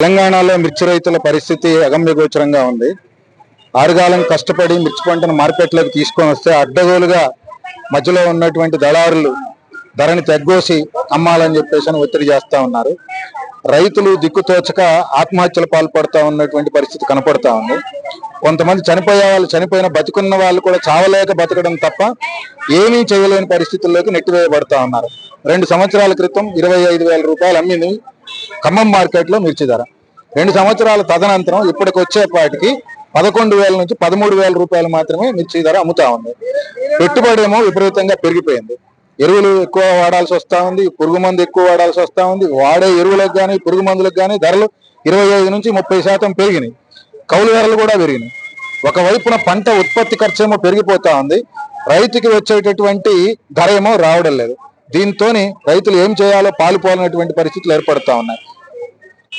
తెలంగాణలో మిర్చి రైతుల పరిస్థితి అగమ్యగోచరంగా ఉంది. ఆరుగాలం కష్టపడి మిర్చి పంటను మార్కెట్లోకి తీసుకొని వస్తే అడ్డగోలుగా మధ్యలో ఉన్నటువంటి దళారులు ధరని తగ్గోసి అమ్మాలని చెప్పేసి అని ఒత్తిడి చేస్తా ఉన్నారు. రైతులు దిక్కుతోచక ఆత్మహత్యలు పాల్పడుతూ ఉన్నటువంటి పరిస్థితి కనపడతా ఉంది. కొంతమంది చనిపోయే వాళ్ళు చనిపోయిన బతుకున్న వాళ్ళు కూడా చావలేక బతకడం తప్ప ఏమీ చేయలేని పరిస్థితుల్లోకి నెట్టివేయబడతా ఉన్నారు. రెండు సంవత్సరాల క్రితం ఇరవై ఐదు వేల రూపాయలు అమ్మింది ఖమ్మం మార్కెట్లో మిర్చి ధర రెండు సంవత్సరాల తదనంతరం ఇప్పటికి వచ్చేపాటికి పదకొండు వేల నుంచి పదమూడు వేల రూపాయలు మాత్రమే మిర్చి ధర అమ్ముతా ఉంది. పెట్టుబడి ఏమో విపరీతంగా పెరిగిపోయింది. ఎరువులు ఎక్కువ వాడాల్సి వస్తా ఉంది పురుగు మందు ఎక్కువ వాడాల్సి వస్తా ఉంది. వాడే ఎరువులకు కానీ పురుగు మందులకు కానీ ధరలు ఇరవై ఐదు నుంచి ముప్పై శాతం పెరిగినాయి. కౌలు ధరలు కూడా పెరిగినాయి. ఒకవైపున పంట ఉత్పత్తి ఖర్చు ఏమో పెరిగిపోతా ఉంది. రైతుకి వచ్చేటటువంటి ధర ఏమో రావడం లేదు. దీంతోని రైతులు ఏం చేయాలో పాలుపోలేనటువంటి పరిస్థితులు ఏర్పడుతూ ఉన్నాయి.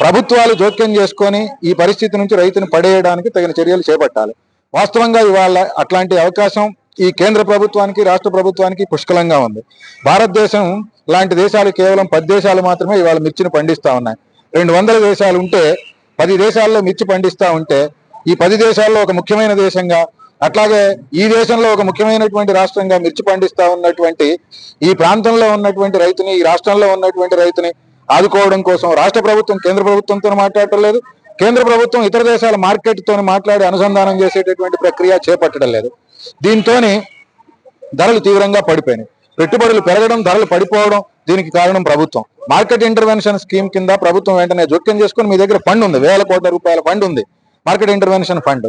ప్రభుత్వాలు జోక్యం చేసుకొని ఈ పరిస్థితి నుంచి రైతును పడేయడానికి తగిన చర్యలు చేపట్టాలి. వాస్తవంగా ఇవాళ అట్లాంటి అవకాశం ఈ కేంద్ర ప్రభుత్వానికి రాష్ట్ర ప్రభుత్వానికి పుష్కలంగా ఉంది. భారతదేశం లాంటి దేశాలు కేవలం పది దేశాలు మాత్రమే ఇవాళ మిర్చిని పండిస్తా ఉన్నాయి. రెండు వందల దేశాలు ఉంటే పది దేశాల్లో మిర్చి పండిస్తా ఉంటే ఈ పది దేశాల్లో ఒక ముఖ్యమైన దేశంగా అట్లాగే ఈ దేశంలో ఒక ముఖ్యమైనటువంటి రాష్ట్రంగా మిర్చి పండిస్తా ఉన్నటువంటి ఈ ప్రాంతంలో ఉన్నటువంటి రైతుని ఈ రాష్ట్రంలో ఉన్నటువంటి రైతుని ఆదుకోవడం కోసం రాష్ట్ర ప్రభుత్వం కేంద్ర ప్రభుత్వంతో మాట్లాడటం లేదు. కేంద్ర ప్రభుత్వం ఇతర దేశాల మార్కెట్తో మాట్లాడి అనుసంధానం చేసేటటువంటి ప్రక్రియ చేపట్టడం లేదు. దీంతో ధరలు తీవ్రంగా పడిపోయినాయి. పెట్టుబడులు పెరగడం ధరలు పడిపోవడం దీనికి కారణం ప్రభుత్వం. మార్కెట్ ఇంటర్వెన్షన్ స్కీమ్ కింద ప్రభుత్వం వెంటనే జోక్యం చేసుకుని మీ దగ్గర ఫండ్ ఉంది. వేల కోట్ల రూపాయల ఫండ్ ఉంది. Market intervention fund.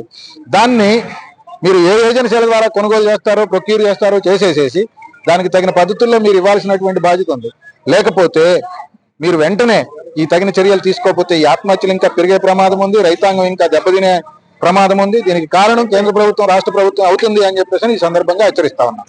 దాన్ని మీరు ఏ ఏజెన్సీల ద్వారా కొనుగోలు చేస్తారో ప్రొక్యూర్ చేస్తారో చేసేసేసి దానికి తగిన పద్ధతుల్లో మీరు ఇవ్వాల్సినటువంటి బాధ్యత ఉంది. లేకపోతే మీరు వెంటనే ఈ తగిన చర్యలు తీసుకోకపోతే ఈ ఆత్మహత్యలు ఇంకా పెరిగే ప్రమాదం ఉంది రైతాంగం ఇంకా దెబ్బతినే ప్రమాదం ఉంది. దీనికి కారణం కేంద్ర ప్రభుత్వం రాష్ట్ర ప్రభుత్వం అవుతుంది అని చెప్పేసి ఈ సందర్భంగా హెచ్చరిస్తా ఉన్నాను